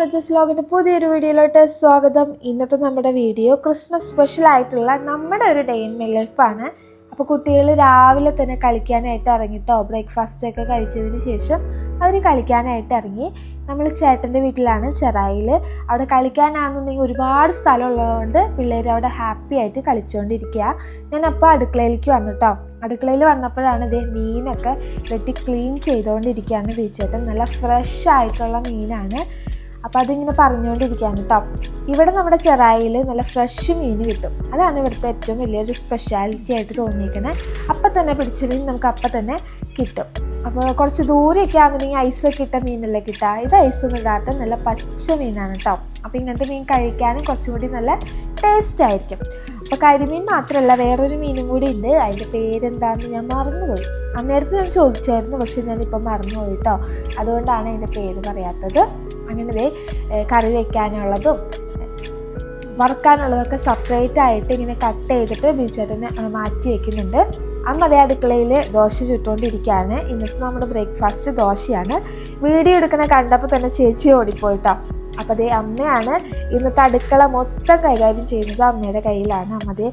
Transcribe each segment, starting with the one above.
Just ലോകിന്റെ പുതിയൊരു വീഡിയോയിലോട്ട് സ്വാഗതം. ഇന്നത്തെ നമ്മുടെ വീഡിയോ ക്രിസ്മസ് സ്പെഷ്യൽ ആയിട്ടുള്ള നമ്മുടെ ഒരു ഡേ ഇൻ മൈ ലൈഫാണ് അപ്പോൾ കുട്ടികൾ രാവിലെ തന്നെ കളിക്കാനായിട്ട് ഇറങ്ങിട്ടോ ബ്രേക്ക്ഫാസ്റ്റ് ഒക്കെ കഴിച്ചതിന് ശേഷം അവർ കളിക്കാനായിട്ട് ഇറങ്ങി. നമ്മൾ ചേട്ടന്റെ വീട്ടിലാണ് ചെറായിൽ അവിടെ കളിക്കാനാണെന്നുണ്ടെങ്കിൽ ഒരുപാട് സ്ഥലമുള്ളതുകൊണ്ട് പിള്ളേർ അവിടെ ഹാപ്പി ആയിട്ട് കളിച്ചുകൊണ്ടിരിക്കുക ഞാൻ അപ്പോൾ അടുക്കളയിലേക്ക് വന്നിട്ടോ അടുക്കളയിൽ വന്നപ്പോഴാണ് ഇതേ മീനൊക്കെ വെട്ടി ക്ലീൻ ചെയ്തുകൊണ്ടിരിക്കുകയാണ് ബീച്ചേട്ടൻ നല്ല ഫ്രഷ് ആയിട്ടുള്ള മീനാണ്. അപ്പോൾ അതിങ്ങനെ പറഞ്ഞുകൊണ്ടിരിക്കുകയാണ് കേട്ടോ ഇവിടെ നമ്മുടെ ചെറായിൽ നല്ല ഫ്രഷ് മീൻ കിട്ടും. അതാണ് ഇവിടുത്തെ ഏറ്റവും വലിയൊരു സ്പെഷ്യാലിറ്റി ആയിട്ട് തോന്നിയിരിക്കുന്നത് അപ്പം തന്നെ പിടിച്ച മീൻ നമുക്ക് അപ്പം തന്നെ കിട്ടും. അപ്പോൾ കുറച്ച് ദൂരെയൊക്കെ ആണെന്നുണ്ടെങ്കിൽ ഐസൊക്കെ ഇട്ട മീനല്ലേ കിട്ടുക. ഇത് ഐസൊന്നും ഇടാത്ത നല്ല പച്ച മീനാണ് കേട്ടോ അപ്പോൾ ഇങ്ങനത്തെ മീൻ കഴിക്കാനും കുറച്ചുകൂടി നല്ല ടേസ്റ്റ് ആയിരിക്കും. അപ്പോൾ കരിമീൻ മാത്രമല്ല വേറൊരു മീനും കൂടി ഉണ്ട്. അതിന്റെ പേരെന്താണെന്ന് ഞാൻ മറന്നുപോയി. അന്നേരത്ത് ഞാൻ ചോദിച്ചായിരുന്നു പക്ഷേ ഞാനിപ്പോൾ മറന്നുപോയി കേട്ടോ അതുകൊണ്ടാണ് അതിന്റെ പേര് പറയാത്തത്. അങ്ങനെ ദേ കറി വയ്ക്കാനുള്ളതും വറുക്കാനുള്ളതൊക്കെ സെപ്പറേറ്റ് ആയിട്ട് ഇങ്ങനെ കട്ട് ചെയ്തിട്ട് ബീച്ചേട്ടന് മാറ്റി വയ്ക്കുന്നുണ്ട് അമ്മ അതേ അടുക്കളയിൽ ദോശ ചുട്ടുകൊണ്ടിരിക്കുകയാണ് ഇന്നത്തെ നമ്മുടെ ബ്രേക്ക്ഫാസ്റ്റ് ദോശയാണ്. വീഡിയോ എടുക്കുന്ന കണ്ടപ്പോൾ തന്നെ ചേച്ചി ഓടിപ്പോയിട്ടോ. അപ്പോൾ അതേ അമ്മയാണ് ഇന്നത്തെ അടുക്കള മൊത്തം കൈകാര്യം ചെയ്യുന്നത് അമ്മയുടെ കയ്യിലാണ്. അമ്മ അതേ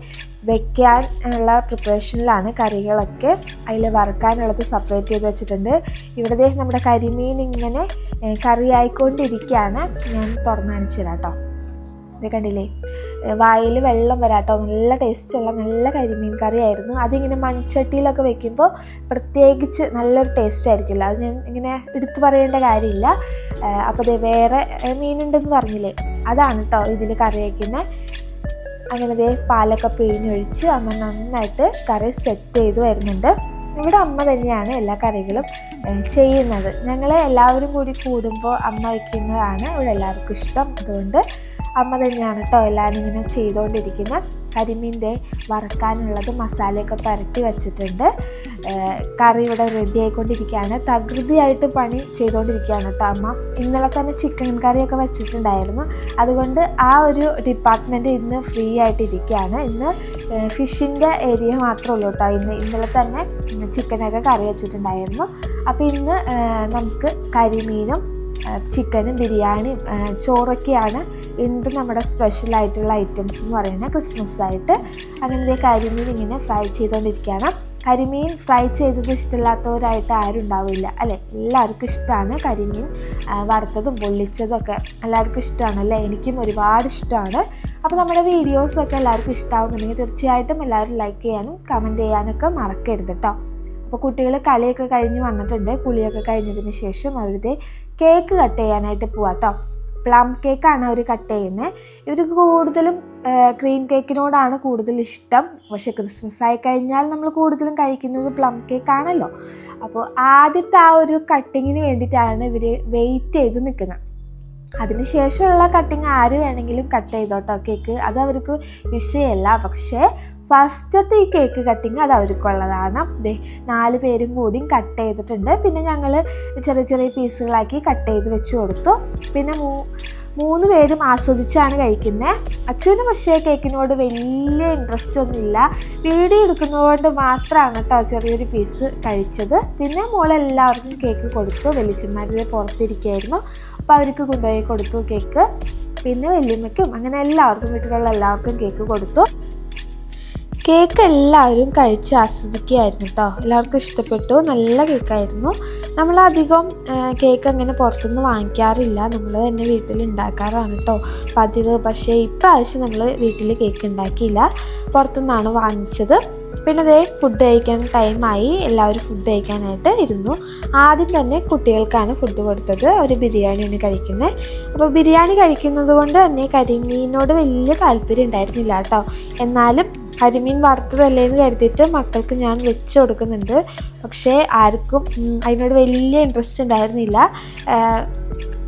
വെക്കാൻ ഉള്ള പ്രിപ്പറേഷനിലാണ് കറികളൊക്കെ അതിൽ വറുക്കാനുള്ളത് സെപ്പറേറ്റ് ചെയ്ത് വെച്ചിട്ടുണ്ട്. ഇവിടെ നമ്മുടെ കരിമീൻ ഇങ്ങനെ കറി കറിയായിക്കൊണ്ടിരിക്കുകയാണ് ഞാൻ തുറന്നു കാണിച്ചു കേട്ടോ ഇത് കണ്ടില്ലേ? വായിൽ വെള്ളം വരാട്ടോ. നല്ല ടേസ്റ്റുള്ള നല്ല കരിമീൻ കറിയായിരുന്നു. അതിങ്ങനെ മൺചട്ടിയിലൊക്കെ വെക്കുമ്പോൾ പ്രത്യേകിച്ച് നല്ലൊരു ടേസ്റ്റ് ആയിരിക്കില്ല. അത് ഞാൻ ഇങ്ങനെ എടുത്തു പറയേണ്ട കാര്യമില്ല. അപ്പോൾ ദേ വേറെ മീനുണ്ടെന്ന് പറഞ്ഞില്ലേ? അതാണ് കേട്ടോ ഇതിൽ കറി വയ്ക്കുന്നത് അങ്ങനെ ദേ പാലൊക്കെ പിഴിഞ്ഞൊഴിച്ച് അമ്മ നന്നായിട്ട് കറി സെറ്റ് ചെയ്ത് വരുന്നുണ്ട്. ഇവിടെ അമ്മ തന്നെയാണ് എല്ലാ കറികളും ചെയ്യുന്നത്. ഞങ്ങൾ എല്ലാവരും കൂടി കൂടുമ്പോൾ അമ്മ വയ്ക്കുന്നതാണ് ഇവിടെ എല്ലാവർക്കും ഇഷ്ടം. അതുകൊണ്ട് അമ്മ തന്നെയാണ് കേട്ടോ എല്ലാവരും ചെയ്തുകൊണ്ടിരിക്കുന്നത് കരിമീന്റെ വറക്കാനുള്ളത് മസാലയൊക്കെ പരട്ടി വെച്ചിട്ടുണ്ട്. കറി ഇവിടെ റെഡി ആയിക്കൊണ്ടിരിക്കുകയാണ്. തകൃതിയായിട്ട് പണി ചെയ്തുകൊണ്ടിരിക്കുകയാണ് കേട്ടോ അമ്മ. ഇന്നലെ തന്നെ ചിക്കൻ കറിയൊക്കെ വെച്ചിട്ടുണ്ടായിരുന്നു. അതുകൊണ്ട് ആ ഒരു ഡിപ്പാർട്ട്മെന്റ് ഇന്ന് ഫ്രീ ആയിട്ട് ഇരിക്കുകയാണ് ഇന്ന് ഫിഷിന്റെ ഏരിയ മാത്രമേ ഉള്ളൂ കേട്ടോ ഇന്ന് ഇന്നലെ തന്നെ ചിക്കനൊക്കെ കറി വെച്ചിട്ടുണ്ടായിരുന്നു. അപ്പോൾ ഇന്ന് നമുക്ക് കരിമീനും ചിക്കനും ബിരിയാണിയും ചോറൊക്കെയാണ് എന്തും നമ്മുടെ സ്പെഷ്യൽ ആയിട്ടുള്ള ഐറ്റംസ് എന്ന് പറയുന്നത് ക്രിസ്മസ് ആയിട്ട്. അങ്ങനെ കരിമീൻ ഇങ്ങനെ ഫ്രൈ ചെയ്തുകൊണ്ടിരിക്കുകയാണ് കരിമീൻ ഫ്രൈ ചെയ്തത് ഇഷ്ടമില്ലാത്തവരായിട്ട് ആരും ഉണ്ടാവില്ല അല്ലേ? എല്ലാവർക്കും ഇഷ്ടമാണ് കരിമീൻ വറുത്തതും പൊള്ളിച്ചതും ഒക്കെ എല്ലാവർക്കും ഇഷ്ടമാണ് അല്ലേ? എനിക്കും ഒരുപാട് ഇഷ്ടമാണ് അപ്പോൾ നമ്മുടെ വീഡിയോസൊക്കെ എല്ലാവർക്കും ഇഷ്ടമാവുന്നുണ്ടെങ്കിൽ തീർച്ചയായിട്ടും എല്ലാവരും ലൈക്ക് ചെയ്യാനും കമന്റ് ചെയ്യാനൊക്കെ മറക്കരുത് കേട്ടോ അപ്പോൾ കുട്ടികൾ കളിയൊക്കെ കഴിഞ്ഞ് വന്നിട്ടുണ്ട്. കുളിയൊക്കെ കഴിഞ്ഞതിന് ശേഷം അവരുടെ കേക്ക് കട്ട് ചെയ്യാനായിട്ട് പോവാം കേട്ടോ പ്ലം കേക്കാണ് അവർ കട്ട് ചെയ്യുന്നത് ഇവർക്ക് കൂടുതലും ക്രീം കേക്കിനോടാണ് കൂടുതൽ ഇഷ്ടം. പക്ഷേ ക്രിസ്മസ് ആയി കഴിഞ്ഞാൽ നമ്മൾ കൂടുതലും കഴിക്കുന്നത് പ്ലം കേക്കാണല്ലോ. അപ്പോൾ ആദ്യത്തെ ആ ഒരു കട്ടിങ്ങിന് വേണ്ടിയിട്ടാണ് ഇവർ വെയിറ്റ് ചെയ്ത് നിൽക്കുന്നത് അതിന് ശേഷമുള്ള കട്ടിങ് ആര് വേണമെങ്കിലും കട്ട് ചെയ്തോട്ടോ കേക്ക്. അത് അവർക്ക് വിഷയമല്ല പക്ഷേ ഫസ്റ്റത്തെ ഈ കേക്ക് കട്ടിങ് അത് അവർക്കുള്ളതാണ്. ദേ നാല് പേരും കൂടിയും കട്ട് ചെയ്തിട്ടുണ്ട്. പിന്നെ ഞങ്ങൾ ചെറിയ ചെറിയ പീസുകളാക്കി കട്ട് ചെയ്ത് വെച്ച് കൊടുത്തു. പിന്നെ മൂ മൂന്ന് പേരും ആസ്വദിച്ചാണ് കഴിക്കുന്നത് അച്ഛനും പക്ഷേ കേക്കിനോട് വലിയ ഇൻട്രസ്റ്റ് ഒന്നുമില്ല. വീഡിയോ എടുക്കുന്നതുകൊണ്ട് മാത്രമാണ് കേട്ടോ ചെറിയൊരു പീസ് കഴിച്ചത്. പിന്നെ മോളെല്ലാവർക്കും കേക്ക് കൊടുത്തു. വെളിച്ചന്മാരുടെ പുറത്തിരിക്കുകയായിരുന്നു അപ്പോൾ അവർക്ക് കൊണ്ടുപോയി കൊടുത്തു കേക്ക്. പിന്നെ വല്യമ്മയ്ക്കും അങ്ങനെ എല്ലാവർക്കും വീട്ടിലുള്ള എല്ലാവർക്കും കേക്ക് കൊടുത്തു. കേക്ക് എല്ലാവരും കഴിച്ച് ആസ്വദിക്കുകയായിരുന്നു കേട്ടോ എല്ലാവർക്കും ഇഷ്ടപ്പെട്ടു. നല്ല കേക്കായിരുന്നു. നമ്മളധികം അധികം കേക്ക് അങ്ങനെ പുറത്തുനിന്ന് വാങ്ങിക്കാറില്ല. നമ്മൾ തന്നെ വീട്ടിൽ ഉണ്ടാക്കാറാണ് കേട്ടോ പതിവ്. പക്ഷേ ഇപ്രാവശ്യം നമ്മൾ വീട്ടിൽ കേക്ക് ഉണ്ടാക്കിയില്ല. പുറത്തുനിന്നാണ് വാങ്ങിച്ചത്. പിന്നെ അതേ ഫുഡ് കഴിക്കാൻ ടൈമായി എല്ലാവരും ഫുഡ് കഴിക്കാനായിട്ട് ഇരുന്നു. ആദ്യം തന്നെ കുട്ടികൾക്കാണ് ഫുഡ് കൊടുത്തത്. ഒരു ബിരിയാണിയാണ് കഴിക്കുന്നത്. അപ്പോൾ ബിരിയാണി കഴിക്കുന്നത് കൊണ്ട് തന്നെ കരിമീനോട് വലിയ താല്പര്യം ഉണ്ടായിരുന്നില്ല കേട്ടോ. എന്നാലും കരിമീൻ വറുത്തതല്ലേ എന്ന് കരുതിയിട്ട് മക്കൾക്ക് ഞാൻ വെച്ച് കൊടുക്കുന്നുണ്ട്. പക്ഷേ ആർക്കും അതിനോട് വലിയ ഇൻട്രസ്റ്റ് ഉണ്ടായിരുന്നില്ല.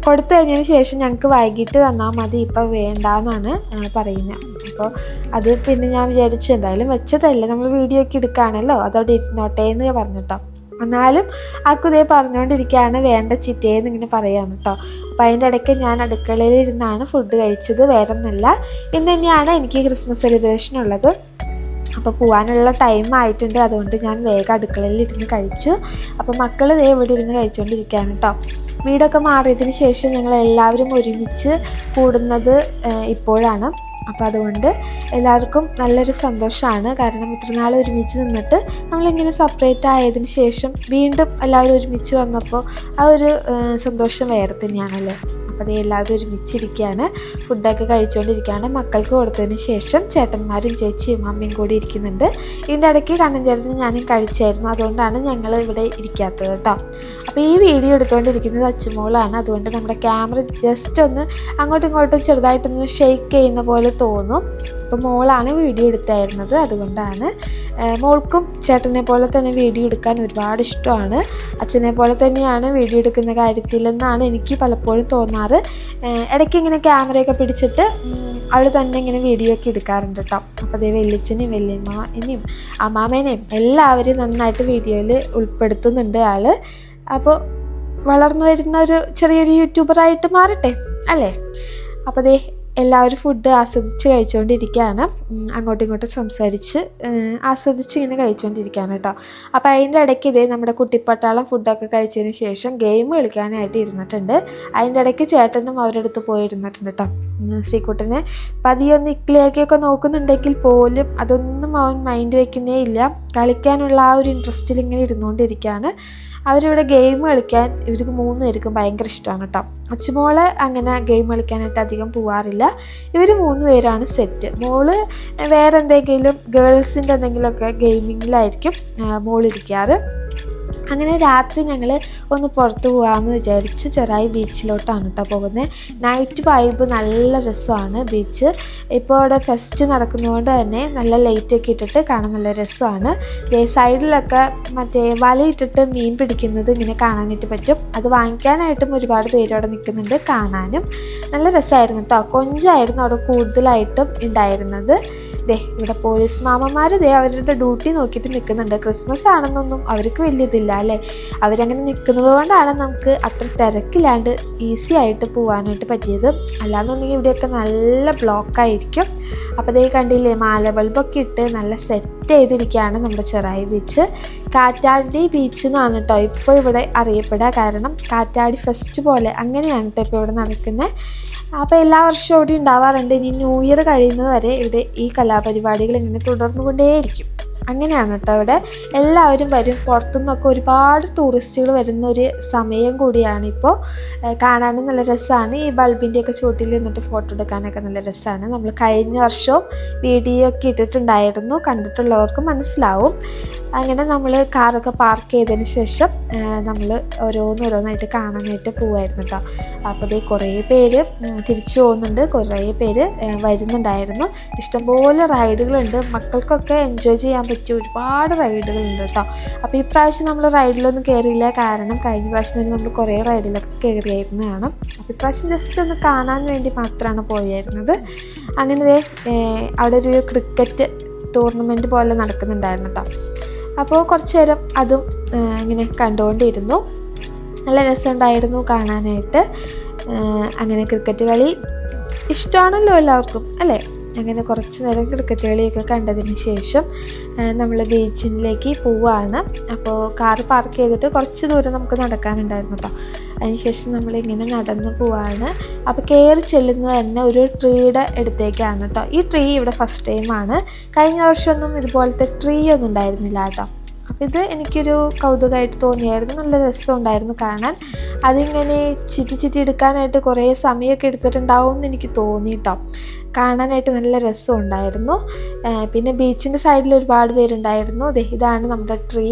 കൊടുത്തു കഴിഞ്ഞതിന് ശേഷം ഞങ്ങൾക്ക് വൈകിട്ട് തന്നാൽ മതി ഇപ്പം വേണ്ടാന്നാണ് പറയുന്നത്. അപ്പോൾ അത് പിന്നെ ഞാൻ വിചാരിച്ചു എന്തായാലും വെച്ചതല്ലേ നമ്മൾ വീഡിയോ ഒക്കെ എടുക്കുകയാണല്ലോ അതവിടെ ഇരുന്നോട്ടെ എന്ന് പറഞ്ഞിട്ടോ എന്നാലും ആക്കുതേ പറഞ്ഞുകൊണ്ടിരിക്കുകയാണ് വേണ്ട ചിറ്റേന്ന് ഇങ്ങനെ പറയാണ് കേട്ടോ അപ്പോൾ അതിന്റെ ഇടയ്ക്ക് ഞാൻ അടുക്കളയിൽ ഇരുന്നാണ് ഫുഡ് കഴിച്ചത് വേറെ ഒന്നല്ല ഇന്ന് തന്നെയാണ് എനിക്ക് ക്രിസ്മസ് സെലിബ്രേഷൻ ഉള്ളത്. അപ്പോൾ പോകാനുള്ള ടൈം ആയിട്ടുണ്ട് അതുകൊണ്ട് ഞാൻ വേഗം അടുക്കളയിൽ ഇരുന്ന് കഴിച്ചു. അപ്പോൾ മക്കൾ ദേ ഇവിടെ ഇരുന്ന് കഴിച്ചുകൊണ്ടിരിക്കുകയാണ് കേട്ടോ വീടൊക്കെ മാറിയതിന് ശേഷം ഞങ്ങൾ എല്ലാവരും ഒരുമിച്ച് കൂടുന്നത് ഇപ്പോഴാണ്. അപ്പോൾ അതുകൊണ്ട് എല്ലാവർക്കും നല്ലൊരു സന്തോഷമാണ് കാരണം ഇത്ര നാൾ ഒരുമിച്ച് നിന്നിട്ട് നമ്മളിങ്ങനെ സെപ്പറേറ്റ് ആയതിന് ശേഷം വീണ്ടും എല്ലാവരും ഒരുമിച്ച് വന്നപ്പോൾ ആ ഒരു സന്തോഷം വേറെ തന്നെയാണല്ലോ? അപ്പോൾ അതേ എല്ലാവരും ഒരുമിച്ചിരിക്കുകയാണ്. ഫുഡൊക്കെ കഴിച്ചുകൊണ്ടിരിക്കുകയാണ്. മക്കൾക്ക് കൊടുത്തതിന് ശേഷം ചേട്ടന്മാരും ചേച്ചിയും അമ്മയും കൂടി ഇരിക്കുന്നുണ്ട്. ഇതിന്റെ ഇടയ്ക്ക് കണ്ണൻ ചേർന്ന് ഞാനും കഴിച്ചായിരുന്നു. അതുകൊണ്ടാണ് ഞങ്ങൾ ഇവിടെ ഇരിക്കാത്തത് കേട്ടോ. അപ്പോൾ ഈ വീഡിയോ എടുത്തുകൊണ്ടിരിക്കുന്നത് അച്ചുമോളാണ് അതുകൊണ്ട് നമ്മുടെ ക്യാമറ ജസ്റ്റ് ഒന്ന് അങ്ങോട്ടും ഇങ്ങോട്ടും ചെറുതായിട്ടൊന്ന് ഷെയ്ക്ക് ചെയ്യുന്ന പോലെ തോന്നും. അപ്പോൾ മോളാണ് വീഡിയോ എടുത്തായിരുന്നത് അതുകൊണ്ടാണ്. മോൾക്കും ചേട്ടനെ പോലെ തന്നെ വീഡിയോ എടുക്കാൻ ഒരുപാട് ഇഷ്ടമാണ്. അച്ഛനെ പോലെ തന്നെയാണ് വീഡിയോ എടുക്കുന്ന കാര്യത്തിലെന്നാണ് എനിക്ക് പലപ്പോഴും തോന്നാറ്. ഇടയ്ക്ക് ഇങ്ങനെ ക്യാമറയൊക്കെ പിടിച്ചിട്ട് അവൾ തന്നെ ഇങ്ങനെ വീഡിയോ ഒക്കെ എടുക്കാറുണ്ട് കേട്ടോ. അപ്പോൾ അതേ വെല്ലിച്ചനെയും വെല്ലിയമ്മനെയും അമ്മാമേനെയും എല്ലാവരും നന്നായിട്ട് വീഡിയോയിൽ ഉൾപ്പെടുത്തുന്നുണ്ട് ആൾ അപ്പോൾ വളർന്നു വരുന്ന ഒരു ചെറിയൊരു യൂട്യൂബറായിട്ട് മാറട്ടെ അല്ലേ? അപ്പോൾ ദേ എല്ലാവരും ഫുഡ് ആസ്വദിച്ച് കഴിച്ചുകൊണ്ടിരിക്കുകയാണ് അങ്ങോട്ടും ഇങ്ങോട്ടും സംസാരിച്ച് ആസ്വദിച്ച് ഇങ്ങനെ കഴിച്ചുകൊണ്ടിരിക്കുകയാണ് കേട്ടോ. അപ്പോൾ അതിന്റെ ഇടയ്ക്ക് ഇതേ നമ്മുടെ കുട്ടിപ്പട്ടാളം ഫുഡൊക്കെ കഴിച്ചതിന് ശേഷം ഗെയിം കളിക്കാനായിട്ട് ഇരുന്നിട്ടുണ്ട്. അതിന്റെ ഇടയ്ക്ക് ചേട്ടനും അവരുടെ അടുത്ത് പോയി ഇരുന്നിട്ടുണ്ട് കേട്ടോ. ശ്രീകുട്ടനെ പതിയൊന്ന് ഇക്ലിയാക്കിയൊക്കെ നോക്കുന്നുണ്ടെങ്കിൽ പോലും അതൊന്നും അവൻ മൈൻഡ് വയ്ക്കുന്നേ ഇല്ല. കളിക്കാനുള്ള ആ ഒരു ഇൻട്രസ്റ്റിൽ ഇങ്ങനെ ഇരുന്നുകൊണ്ടിരിക്കുകയാണ്. അവരിവിടെ ഗെയിം കളിക്കാൻ ഇവർക്ക് മൂന്ന് പേർക്കും ഭയങ്കര ഇഷ്ടമാണ് കേട്ടോ. അച്ചുമോൾ അങ്ങനെ ഗെയിം കളിക്കാനായിട്ട് അധികം പോവാറില്ല. ഇവർ മൂന്ന് പേരാണ് സെറ്റ് മോൾ വേറെ എന്തെങ്കിലും ഗേൾസിന്റെ എന്തെങ്കിലുമൊക്കെ ഗെയിമിങ്ങിലായിരിക്കും മോളിരിക്കാറ്. അങ്ങനെ രാത്രി ഞങ്ങൾ ഒന്ന് പുറത്ത് പോകാമെന്ന് വിചാരിച്ചു ചെറായി ബീച്ചിലോട്ടാണ് കേട്ടോ പോകുന്നത് നൈറ്റ് വൈബ് നല്ല രസമാണ് ബീച്ച്. ഇപ്പോൾ അവിടെ ഫെസ്റ്റ് നടക്കുന്നതുകൊണ്ട് തന്നെ നല്ല ലൈറ്റൊക്കെ ഇട്ടിട്ട് കാണാൻ നല്ല രസമാണ്. സൈഡിലൊക്കെ മറ്റേ വലയിട്ടിട്ട് മീൻ പിടിക്കുന്നത് ഇങ്ങനെ കാണാനായിട്ട് പറ്റും. അത് വാങ്ങിക്കാനായിട്ടും ഒരുപാട് പേര് അവിടെ നിൽക്കുന്നുണ്ട് കാണാനും. നല്ല രസമായിരുന്നു കേട്ടോ കൊഞ്ചായിരുന്നു അവിടെ കൂടുതലായിട്ടും ഉണ്ടായിരുന്നത് ദേ ഇവിടെ പോലീസ് മാമന്മാർ ദേ അവരുടെ ഡ്യൂട്ടി നോക്കിയിട്ട് നിൽക്കുന്നുണ്ട് ക്രിസ്മസ് ആണെന്നൊന്നും അവർക്ക് വലിയ ഇതില്ല. അല്ലേ? അവരങ്ങനെ നിൽക്കുന്നത് കൊണ്ടാണ് നമുക്ക് അത്ര തിരക്കില്ലാണ്ട് ഈസി ആയിട്ട് പോകാനായിട്ട് പറ്റിയത്. അല്ലാന്നുണ്ടെങ്കിൽ ഇവിടെയൊക്കെ നല്ല ബ്ലോക്കായിരിക്കും അപ്പോൾ അതേ കണ്ടില്ലേ മാല ബൾബൊക്കെ ഇട്ട് നല്ല സെറ്റ് ചെയ്തിരിക്കുകയാണ് നമ്മുടെ ചെറായി ബീച്ച് കാറ്റാടി ബീച്ച് എന്നാണ് കേട്ടോ ഇപ്പോൾ ഇവിടെ അറിയപ്പെടുക. കാരണം കാറ്റാടി ഫെസ്റ്റ് പോലെ അങ്ങനെയാണ് കേട്ടോ ഇപ്പോൾ ഇവിടെ നടക്കുന്നത് അപ്പോൾ എല്ലാ വർഷവും ഇവിടെ ഉണ്ടാവാറുണ്ട്. ഇനി ന്യൂ ഇയർ കഴിയുന്നത് വരെ ഇവിടെ ഈ കലാപരിപാടികൾ ഇങ്ങനെ തുടർന്നുകൊണ്ടേയിരിക്കും. അങ്ങനെയാണ് കേട്ടോ അവിടെ എല്ലാവരും വരും. പുറത്തുനിന്നൊക്കെ ഒരുപാട് ടൂറിസ്റ്റുകൾ വരുന്ന ഒരു സമയം കൂടിയാണ് ഇപ്പോൾ. കാണാനും നല്ല രസമാണ്. ഈ ബൾബിന്റെയൊക്കെ ചുവട്ടിൽ നിന്നിട്ട് ഫോട്ടോ എടുക്കാനൊക്കെ നല്ല രസമാണ്. നമ്മൾ കഴിഞ്ഞ വർഷവും വീഡിയോ ഒക്കെ ഇട്ടിട്ടുണ്ടായിരുന്നു. കണ്ടിട്ടുള്ളവർക്ക് മനസ്സിലാവും. അങ്ങനെ നമ്മൾ കാറൊക്കെ പാർക്ക് ചെയ്തതിന് ശേഷം നമ്മൾ ഓരോന്നോരോന്നായിട്ട് കാണാനായിട്ട് പോവായിരുന്നു കേട്ടോ അപ്പോൾ കുറേ പേര് തിരിച്ചു പോകുന്നുണ്ട്. കുറേ പേര് വരുന്നുണ്ടായിരുന്നു. ഇഷ്ടംപോലെ റൈഡുകളുണ്ട് മക്കൾക്കൊക്കെ എൻജോയ് ചെയ്യാൻ പറ്റിയ ഒരുപാട് റൈഡുകളുണ്ട് കേട്ടോ അപ്പോൾ ഈ പ്രാവശ്യം നമ്മൾ റൈഡിലൊന്നും കയറിയില്ല കാരണം കഴിഞ്ഞ പ്രാവശ്യം തന്നെ നമ്മൾ കുറേ റൈഡിലൊക്കെ കയറിയായിരുന്നതാണ് അപ്പോൾ ഇപ്രാവശ്യം ജസ്റ്റ് ഒന്ന് കാണാൻ വേണ്ടി മാത്രമാണ് പോയായിരുന്നത് അങ്ങനെ അവിടെ ഒരു ക്രിക്കറ്റ് ടൂർണമെന്റ് പോലെ നടക്കുന്നുണ്ടായിരുന്നു കേട്ടോ അപ്പോൾ കുറച്ച് നേരം അതും ഇങ്ങനെ കണ്ടുകൊണ്ടിരുന്നു നല്ല രസമുണ്ടായിരുന്നു കാണാനായിട്ട്. അങ്ങനെ ക്രിക്കറ്റ് കളി ഇഷ്ടമാണല്ലോ എല്ലാവർക്കും അല്ലേ? അങ്ങനെ കുറച്ച് നേരം ക്രിക്കറ്റ് കളിയൊക്കെ കണ്ടതിന് ശേഷം നമ്മൾ ബീച്ചിലേക്ക് പോവുകയാണ് അപ്പോൾ കാർ പാർക്ക് ചെയ്തിട്ട് കുറച്ച് ദൂരം നമുക്ക് നടക്കാനുണ്ടായിരുന്നു കേട്ടോ അതിനുശേഷം നമ്മളിങ്ങനെ നടന്ന് പോവാണ്. അപ്പോൾ കയറി ചെല്ലുന്നത് തന്നെ ഒരു ട്രീയുടെ അടുത്തേക്കാണ് കേട്ടോ ഈ ട്രീ ഇവിടെ ഫസ്റ്റ് ടൈമാണ്. കഴിഞ്ഞ വർഷമൊന്നും ഇതുപോലത്തെ ട്രീ ഒന്നും ഉണ്ടായിരുന്നില്ല കേട്ടോ ഇത് എനിക്കൊരു കൗതുകമായിട്ട് തോന്നിയായിരുന്നു. നല്ല രസമുണ്ടായിരുന്നു കാണാൻ. അതിങ്ങനെ ചിറ്റി ചിറ്റി എടുക്കാനായിട്ട് കുറേ സമയമൊക്കെ എടുത്തിട്ടുണ്ടാവും എന്ന് എനിക്ക് തോന്നിയിട്ടോ കാണാനായിട്ട് നല്ല രസമുണ്ടായിരുന്നു പിന്നെ ബീച്ചിന്റെ സൈഡിൽ ഒരുപാട് പേരുണ്ടായിരുന്നു. അതെ ഇതാണ് നമ്മുടെ ട്രീ.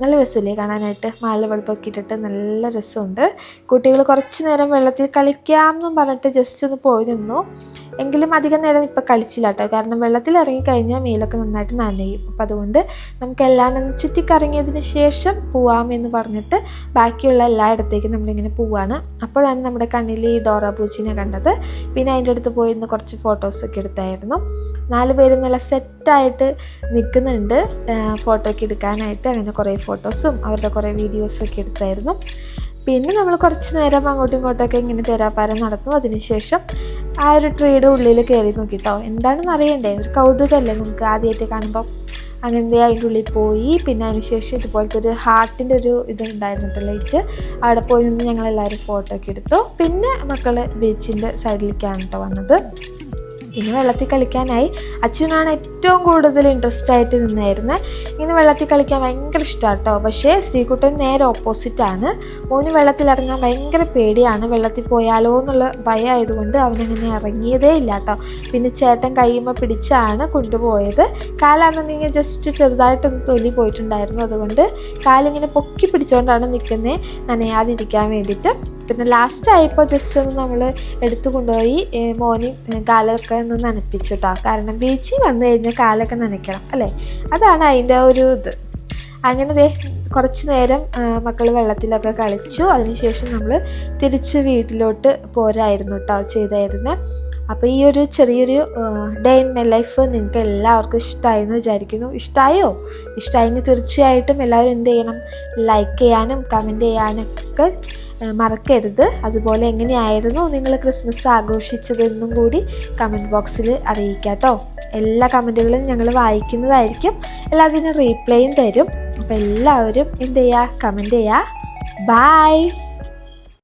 നല്ല രസമില്ലേ കാണാനായിട്ട്? മാല വെളുപ്പൊക്കെ ഇട്ടിട്ട് നല്ല രസമുണ്ട്. കുട്ടികൾ കുറച്ച് നേരം വെള്ളത്തിൽ കളിക്കാം എന്നും പറഞ്ഞിട്ട് ജസ്റ്റ് ഒന്ന് പോയി നിന്നു. എങ്കിലും അധികം നേരം ഇപ്പം കളിച്ചില്ല കേട്ടോ കാരണം വെള്ളത്തിൽ ഇറങ്ങിക്കഴിഞ്ഞാൽ മേലൊക്കെ നന്നായിട്ട് നനയും. അപ്പോൾ അതുകൊണ്ട് നമുക്ക് എല്ലാം ഒന്ന് ചുറ്റിക്കറങ്ങിയതിന് ശേഷം പോവാമെന്ന് പറഞ്ഞിട്ട് ബാക്കിയുള്ള എല്ലായിടത്തേക്കും നമ്മളിങ്ങനെ പോവാണ്. അപ്പോഴാണ് നമ്മുടെ കണ്ണിൽ ഈ ഡോറ പൂച്ചിനെ കണ്ടത്. പിന്നെ അതിന്റെ അടുത്ത് പോയി ഇന്ന് കുറച്ച് ഫോട്ടോസൊക്കെ എടുത്തായിരുന്നു. നാല് പേര് നല്ല സെറ്റായിട്ട് നിൽക്കുന്നുണ്ട്. ഫോട്ടോ ഒക്കെ എടുക്കാനായിട്ട് അങ്ങനെ കുറേ ഫോട്ടോസും അവരുടെ കുറേ വീഡിയോസൊക്കെ എടുത്തായിരുന്നു. പിന്നെ നമ്മൾ കുറച്ച് നേരം അങ്ങോട്ടും ഇങ്ങോട്ടൊക്കെ ഇങ്ങനെ തേരാപ്പാരം നടന്നു. അതിനുശേഷം ആ ഒരു ട്രീയുടെ ഉള്ളിൽ കയറി നോക്കിട്ടോ. എന്താണെന്ന് അറിയണ്ടേ? ഒരു കൗതുകമല്ലേ നമുക്ക് ആദ്യമായിട്ട് കാണുമ്പോൾ അങ്ങനെ അതിന്റെ ഉള്ളിൽ പോയി. പിന്നെ അതിനുശേഷം ഇതുപോലത്തെ ഒരു ഹാർട്ടിന്റെ ഒരു ഇതുണ്ടായിരുന്നു കേട്ടോ ലൈറ്റ് അവിടെ പോയി നിന്ന് ഞങ്ങളെല്ലാവരും ഫോട്ടോ ഒക്കെ എടുത്തു. പിന്നെ മക്കൾ ബീച്ചിന്റെ സൈഡിലേക്കാണ് കേട്ടോ വന്നത്. പിന്നെ വെള്ളത്തിൽ കളിക്കാനായി അച്ഛനാണ് ഏറ്റവും കൂടുതൽ ഇൻട്രസ്റ്റ് ആയിട്ട് നിന്നായിരുന്നത് ഇങ്ങനെ വെള്ളത്തിൽ കളിക്കാൻ ഭയങ്കര ഇഷ്ടമാണ് കേട്ടോ പക്ഷേ ശ്രീകുട്ടൻ നേരെ ഓപ്പോസിറ്റാണ് മോന് വെള്ളത്തിൽ ഇറങ്ങാൻ ഭയങ്കര പേടിയാണ്. വെള്ളത്തിൽ പോയാലോ എന്നുള്ള ഭയം ആയതുകൊണ്ട് അവനങ്ങനെ ഇറങ്ങിയതേ ഇല്ല കേട്ടോ പിന്നെ ചേട്ടൻ കയ്യുമ്പോൾ പിടിച്ചാണ് കൊണ്ടുപോയത്. കാലാണെന്നുണ്ടെങ്കിൽ ജസ്റ്റ് ചെറുതായിട്ടൊന്ന് തൊലി പോയിട്ടുണ്ടായിരുന്നു. അതുകൊണ്ട് കാലിങ്ങനെ പൊക്കി പിടിച്ചുകൊണ്ടാണ് നിൽക്കുന്നത് നനയാതിരിക്കാൻ വേണ്ടിയിട്ട്. പിന്നെ ലാസ്റ്റ് ആയപ്പോൾ ജസ്റ്റ് ഒന്ന് നമ്മൾ എടുത്തു കൊണ്ടുപോയി മോനി കാലൊക്കെ ഒന്ന് നനപ്പിച്ചു കേട്ടോ കാരണം ബീച്ചിൽ വന്നു കഴിഞ്ഞാൽ കാലൊക്കെ നനയ്ക്കണം അല്ലേ? അതാണ് അതിന്റെ ഒരു ഇത്. അങ്ങനെ ദേ കുറച്ച് നേരം മക്കൾ വെള്ളത്തിലൊക്കെ കളിച്ചു. അതിനുശേഷം നമ്മൾ തിരിച്ച് വീട്ടിലോട്ട് പോരായിരുന്നു കേട്ടോ ചെയ്തായിരുന്നത് അപ്പോൾ ഈ ഒരു ചെറിയൊരു ഡേ ഇൻ മൈ ലൈഫ് നിങ്ങൾക്ക് എല്ലാവർക്കും ഇഷ്ടമായി എന്ന് വിചാരിക്കുന്നു. ഇഷ്ടമായോ ഇഷ്ടമായെങ്കിൽ തീർച്ചയായിട്ടും എല്ലാവരും എന്ത് ചെയ്യണം? ലൈക്ക് ചെയ്യാനും കമന്റ് ചെയ്യാനൊക്കെ മറക്കരുത്. അതുപോലെ എങ്ങനെയായിരുന്നു നിങ്ങൾ ക്രിസ്മസ് ആഘോഷിച്ചതെന്നും കൂടി കമന്റ് ബോക്സിൽ അറിയിക്കാം കേട്ടോ. എല്ലാ കമന്റുകളും ഞങ്ങൾ വായിക്കുന്നതായിരിക്കും. എല്ലാത്തിനും റീപ്ലൈയും തരും. അപ്പോൾ എല്ലാവരും എന്ത് ചെയ്യുക കമന്റ് ചെയ്യുക ബായ്